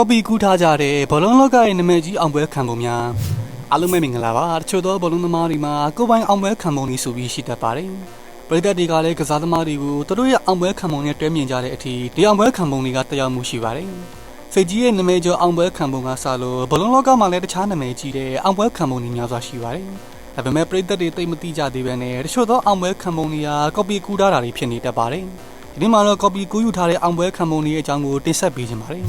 copy ကူးထားကြတဲ့ဘောလုံးလောကရဲ့နာမည်ကြီးအောင်ပွဲခံပုံများအားလုံးပဲမင်္ဂလာပါတချို့သောဘောလုံးသမားတွေမှာကိုယ်ပိုင်အောင်ပွဲခံပုံတွေဆိုပြီးရှိတတ်ပါတယ်ပရိသတ်တွေကလည်းကစားသမားတွေကိုသူတို့ရဲ့အောင်ပွဲခံပုံနဲ့တွဲမြင်ကြတဲ့အထိဒီအောင်ပွဲခံပုံတွေကတရားမှုရှိပါတယ်စိတ်ကြီးရဲ့နာမည်ကျော်အောင်ပွဲခံပုံကစလို့ဘောလုံးလောကမှာလည်းတခြားနာမည်ကြီးတဲ့အောင်ပွဲခံပုံတွေများစွာရှိပါတယ်ဒါပေမဲ့ပရိသတ်တွေသိမသိကြသေးပဲနဲ့တချို့သောအောင်ပွဲခံပုံတွေက copy ကူးထားတာတွေဖြစ်နေတတ်ပါတယ်ဒီနေ့မှာတော့ copy ကူးယူထားတဲ့အောင်ပွဲခံပုံတွေရဲ့အကြောင်းကိုတင်ဆက်ပေးခြင်းပါတယ်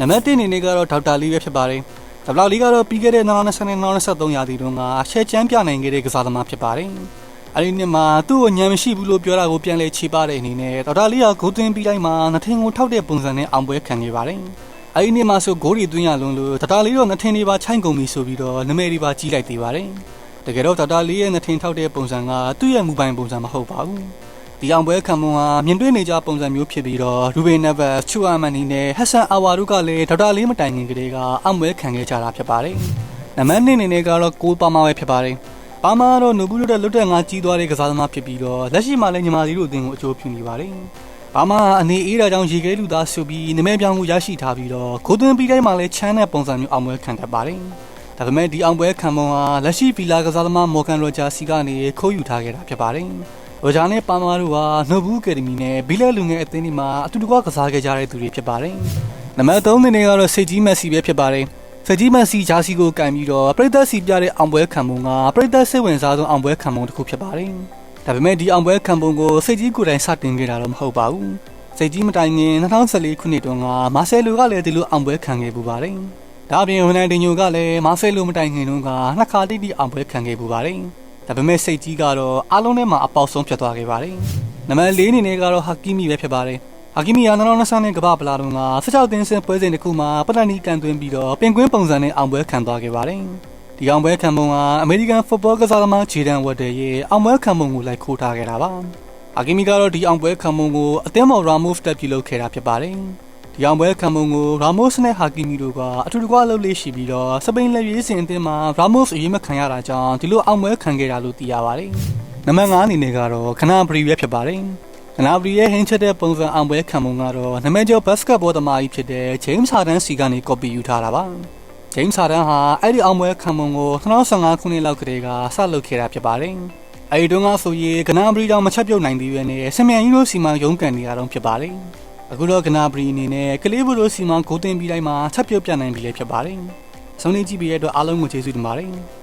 နံပါတ်1အနေနဲ့ကတော့ဒေါက်တာလီပဲဖြစ်ပါတယ်။ဒေါက်တာလီကတော့ပြီးခဲ့တဲ့2020နဲ့2023ရာသီတုန်းကရှယ်ချမ်းပြနိုင်ခဲ့တဲ့ကစားသမားဖြစ်ပါတယ်။အဲဒီနှစ်မှာသူ့ကိုညံမရှိဘူးလို့ပြောတာကိုပြန်လည်ခြေပတဲ့အနေနဲ့ဒေါက်တာလီကဂိုးသွင်းပြီးတိုင်းမှာနှထင်ကိုထောက်တဲ့ပုံစံနဲ့အောင်ပွဲခံခဲ့ပါတယ်။အဲဒီနှစ်မှာဆိုဂိုးတွေသွင်းရလုံးလို့ဒေါက်တာလီတော့နှထင်တွေပါချိုင်းကုန်ပြီဆိုပြီးတော့နမဲတွေပါကြီးလိုက်သေးပါတယ်။တကယ်တော့ဒေါက်တာလီရဲ့နှထင်ထောက်တဲ့ပုံစံကသူ့ရဲ့မူပိုင်ပုံစံမဟုတ်ပါဘူး။ ဒီအောင်ပွဲခံမွန်ဟာမြင်တွေ့နေကြပုံစံမျိုးဖြစ်ပြီးတော့ရူဘင်နက်ဗတ်ချူအာမန်နီနဲ့ဟက်ဆန်အာဝါတို့ကလည်းဒေါက်တာလေးမတိုင်ခင်ကလေးကအောင်ပွဲခံခဲ့ကြတာဖြစ်ပါတယ်။နံပါတ်2အနေနဲ့ကတော့ကိုပါမာပဲဖြစ်ပါတယ်။ပါမာကတော့နူဘူးလို့တဲ့လွတ်တဲ့ငါကြီးသွားတဲ့ကစားသမားဖြစ်ပြီးတော့လက်ရှိမှာလည်းညီမလေးတို့အသင်းကိုအကျိုးပြုနေပါတယ်။ဘာမှအနေအေးတာကြောင့်ရေခဲလူသားဆိုပြီးနမဲပြောင်းကိုရရှိထားပြီးတော့ဂိုးသွင်းပြီးတိုင်းမှာလည်းချမ်းတဲ့ပုံစံမျိုးအောင်ပွဲခံတတ်ပါတယ်။ဒါပေမဲ့ဒီအောင်ပွဲခံပုံဟာလက်ရှိဗီလာကစားသမားမော်ဂန်ရိုဂျာစီကနေခိုးယူထားခဲ့တာဖြစ်ပါတယ်။ ရိုဂျာနဲ့ပါမာတို့ဟာနိုဘူးအကယ်ဒမီနဲ့ဘီလက်လူငယ်အသင်းတွေမှာအတူတကွကစားခဲ့ကြတဲ့သူတွေဖြစ်ပါတယ်။နံပါတ်3အနေနဲ့ကတော့စိတ်ကြီးမက်ဆီပဲဖြစ်ပါတယ်။စိတ်ကြီးမက်ဆီဂျာစီကိုကန်ပြီးတော့ပရိသတ်စီပြတဲ့အောင်ပွဲခံပုံကပရိသတ်စိတ်ဝင်စားဆုံးအောင်ပွဲခံပုံတစ်ခုဖြစ်ပါတယ်။ဒါပေမဲ့ဒီအောင်ပွဲခံပုံကိုစိတ်ကြီးကိုယ်တိုင်စတင်ခဲ့တာတော့မဟုတ်ပါဘူး။စိတ်ကြီးမတိုင်ခင်2014ခုနှစ်တုန်းကမာဆယ်လိုကလည်းဒီလိုအောင်ပွဲခံခဲ့ပူပါတယ်။ဒါပြင်ဟိုနန်ဒင်ညိုကလည်းမာဆယ်လိုမတိုင်ခင်တုန်းကနှစ်ခါတိတိအောင်ပွဲခံခဲ့ပူပါတယ်။ ဒါပေမဲ့စိတ်ကြီးကတော့အားလုံးထဲမှာအပေါက်ဆုံးဖြစ်သွားခဲ့ပါတယ်။နံပါတ်၄အနေနဲ့ကတော့ဟာကီမီပဲဖြစ်ပါတယ်။ဟာကီမီက2020နဲ့ကမ္ဘာပလာတုန်းက16သင်းစင်ပွဲစဉ်တစ်ခုမှာပတန်နီကန်သွင်းပြီးတော့ပင်ကွင်းပုံစံနဲ့အောင်ပွဲခံသွားခဲ့ပါတယ်။ဒီအောင်ပွဲခံပုံကအမေရိကန်ဖုတ်ဘောကစားသမားဂျေဒန်ဝတ်တယ်ရဲ့အောင်ပွဲခံပုံကိုလိုက်ခိုးထားခဲ့တာပါ။ဟာကီမီကတော့ဒီအောင်ပွဲခံပုံကိုအသင်းမော်ရာမို့စ်တက်ပြုလုပ်ခဲ့တာဖြစ်ပါတယ်။ ဒီအောင်ပွဲခံမုံကိုရာမို့စ်နဲ့ဟာကီမီတို့ကအထူးတကွလှုပ်လေးရှိပြီးတော့စပိန်လက်ရွေးစင်အသင်းမှာရာမို့စ်အရေးမခံရတာကြောင့်ဒီလိုအောင်ပွဲခံခဲ့တာလို့သိရပါတယ်။နံပါတ်5အနေနဲ့ကတော့ခနာဘရီပဲဖြစ်ပါတယ်။ခနာဘရီရဲ့ဟင်းချက်တဲ့ပုံစံအောင်ပွဲခံမုံကတော့နမကျော်ဘတ်စကတ်ဘောသမားကြီးဖြစ်တဲ့ဂျိမ်းစ်ဟာဒန်စီကနေကော်ပီယူထားတာပါ။ဂျိမ်းစ်ဟာဒန်ဟာအဲ့ဒီအောင်ပွဲခံမုံကို2015ခုနှစ်လောက်ကတည်းကစလုပ်ခဲ့တာဖြစ်ပါတယ်။အဲဒီတုန်းကဆိုရင်ကနာဘရီတောင်မချက်ပြုတ်နိုင်သေးပဲနဲ့ဆမြန်ကြီးတို့စီမံရုံးကန်နေရတော့ဖြစ်ပါတယ်။ အခုတော့ကနာဘရီအနေနဲ့ကလေးဘူတို့စီမံဂိုးတင်ပြီးတိုင်းမှာချက်ပြုတ်ပြနိုင်ပြီလေဖြစ်ပါတယ်။ဆုံးနေကြည့်ပြီးရတဲ့အတွက်အားလုံးကိုကျေးဇူးတင်ပါတယ်။